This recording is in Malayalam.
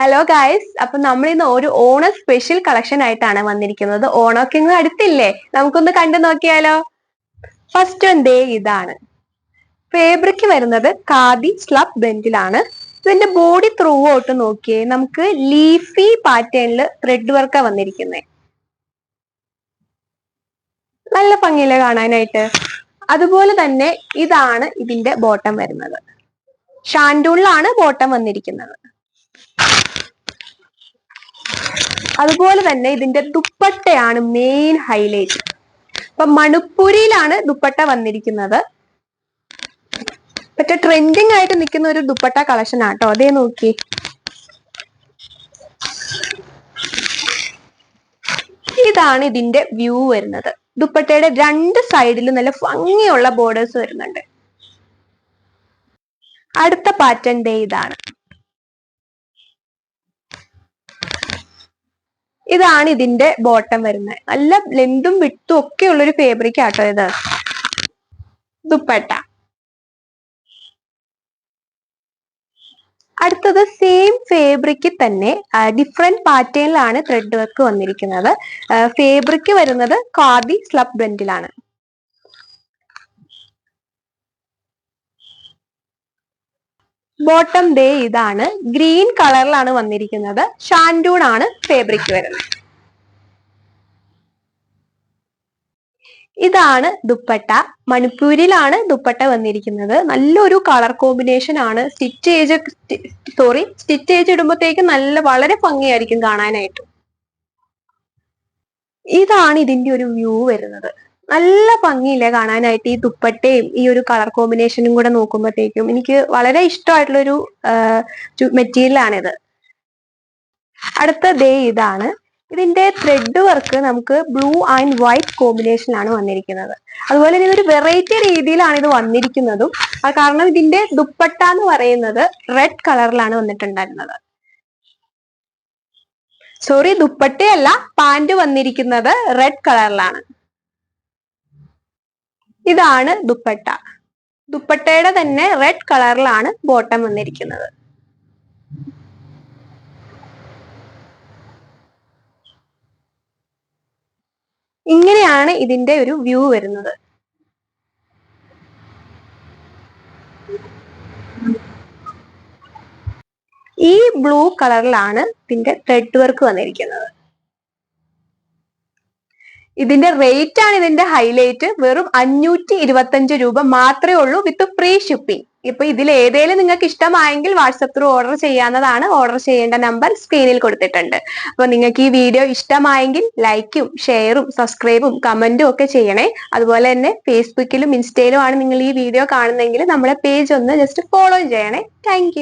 ഹലോ ഗായ്സ് അപ്പൊ നമ്മൾ ഇന്ന് ഒരു ഓണ സ്പെഷ്യൽ കളക്ഷൻ ആയിട്ടാണ് വന്നിരിക്കുന്നത്. ഓണമൊക്കെ ഇങ്ങ് അടുത്തില്ലേ? നമുക്കൊന്ന് കണ്ടു നോക്കിയാലോ? ഫസ്റ്റ് ഡേ ഇതാണ്. ഫേബ്രിക് വരുന്നത് കാതി സ്ലബ് ബെൻഡിലാണ് ഇതിന്റെ ബോഡി ത്രൂ ഔട്ട് നോക്കിയേ നമുക്ക് ലീഫി പാറ്റേണിൽ ത്രെഡ് വർക്കാ വന്നിരിക്കുന്നത് നല്ല ഭംഗിയില്ല കാണാനായിട്ട്? അതുപോലെ തന്നെ ഇതാണ് ഇതിന്റെ ബോട്ടം വരുന്നത്. ഷാൻഡൂണിലാണ് ബോട്ടം വന്നിരിക്കുന്നത്. അതുപോലെ തന്നെ ഇതിന്റെ ദുപ്പട്ടയാണ് മെയിൻ ഹൈലൈറ്റ് അപ്പൊ മണിപ്പൂരിയിലാണ് ദുപ്പട്ട വന്നിരിക്കുന്നത്. മറ്റേ ട്രെൻഡിങ് ആയിട്ട് നിൽക്കുന്ന ഒരു ദുപ്പട്ട കളക്ഷൻ ആട്ടോ. അതേ നോക്കി. ഇതാണ് ഇതിന്റെ വ്യൂ വരുന്നത്. ദുപ്പട്ടയുടെ രണ്ട് സൈഡിലും നല്ല ഭംഗിയുള്ള ബോർഡേഴ്സ് വരുന്നുണ്ട്. അടുത്ത പാറ്റേൺ ഡേ ഇതാണ്. ഇതാണ് ഇതിന്റെ ബോട്ടം വരുന്നത്. നല്ല ലെന്തും വിട്ടും ഒക്കെ ഉള്ളൊരു ഫേബ്രിക് ആട്ടോ ഇത്. ദുപ്പട്ട. അടുത്തത് സെയിം ഫേബ്രിക്കിൽ തന്നെ ഡിഫറെന്റ് പാറ്റേണിലാണ് ത്രെഡ് വർക്ക് വന്നിരിക്കുന്നത്. ഫേബ്രിക് വരുന്നത് ഖാദി സ്ലബ് ബ്ലെൻഡിലാണ് ബോട്ടം ദേ ഇതാണ്. ഗ്രീൻ കളറിലാണ് വന്നിരിക്കുന്നത്. ഷാൻഡൂൺ ആണ് ഫേബ്രിക് വരുന്നത്. ഇതാണ് ദുപ്പട്ട. മണിപ്പൂരിലാണ് ദുപ്പട്ട വന്നിരിക്കുന്നത്. നല്ലൊരു കളർ കോമ്പിനേഷൻ ആണ്. Stitch edge sorry stitch edge ഇടുമ്പോഴത്തേക്ക് നല്ല വളരെ ഭംഗിയായിരിക്കും കാണാനായിട്ട്. ഇതാണ് ഇതിന്റെ ഒരു വ്യൂ വരുന്നത്. നല്ല ഭംഗിയില്ലേ കാണാനായിട്ട് ഈ ദുപ്പട്ടയും ഈ ഒരു കളർ കോമ്പിനേഷനും കൂടെ നോക്കുമ്പോഴത്തേക്കും. എനിക്ക് വളരെ ഇഷ്ടമായിട്ടുള്ളൊരു മെറ്റീരിയലാണിത് അടുത്ത ദേ ഇതാണ്. ഇതിന്റെ ത്രെഡ് വർക്ക് നമുക്ക് ബ്ലൂ ആൻഡ് വൈറ്റ് കോമ്പിനേഷനിലാണ് വന്നിരിക്കുന്നത്. അതുപോലെ തന്നെ ഒരു വെറൈറ്റി രീതിയിലാണ് ഇത് വന്നിരിക്കുന്നതും. കാരണം ഇതിന്റെ ദുപ്പട്ട എന്ന് പറയുന്നത് റെഡ് കളറിലാണ് വന്നിട്ടുണ്ടായിരുന്നത്. സോറി ദുപ്പട്ടയല്ല പാന്റ് വന്നിരിക്കുന്നത് റെഡ് കളറിലാണ് ഇതാണ് ദുപ്പട്ട. ദുപ്പട്ടയുടെ തന്നെ റെഡ് കളറിലാണ് ബോട്ടം വന്നിരിക്കുന്നത്. ഇങ്ങനെയാണ് ഇതിന്റെ ഒരു വ്യൂ വരുന്നത്. ഈ ബ്ലൂ കളറിലാണ് ഇതിന്റെ ത്രെഡ് വർക്ക് വന്നിരിക്കുന്നത്. ഇതിന്റെ റേറ്റ് ആണ് ഇതിന്റെ ഹൈലൈറ്റ് വെറും അഞ്ഞൂറ്റി ഇരുപത്തഞ്ച് രൂപ മാത്രമേ ഉള്ളൂ വിത്ത് ഫ്രീ ഷിപ്പിംഗ് ഇപ്പൊ ഇതിൽ ഏതേലും നിങ്ങൾക്ക് ഇഷ്ടമായെങ്കിൽ വാട്സപ്പ് ത്രൂ ഓർഡർ ചെയ്യാവുന്നതാണ്. ഓർഡർ ചെയ്യേണ്ട നമ്പർ സ്ക്രീനിൽ കൊടുത്തിട്ടുണ്ട്. അപ്പൊ നിങ്ങൾക്ക് ഈ വീഡിയോ ഇഷ്ടമായെങ്കിൽ ലൈക്കും ഷെയറും സബ്സ്ക്രൈബും കമന്റും ഒക്കെ ചെയ്യണേ. അതുപോലെ തന്നെ ഫേസ്ബുക്കിലും ഇൻസ്റ്റയിലും ആണ് നിങ്ങൾ ഈ വീഡിയോ കാണുന്നതെങ്കിൽ നമ്മുടെ പേജ് ഒന്ന് ജസ്റ്റ് ഫോളോ ചെയ്യണേ. താങ്ക്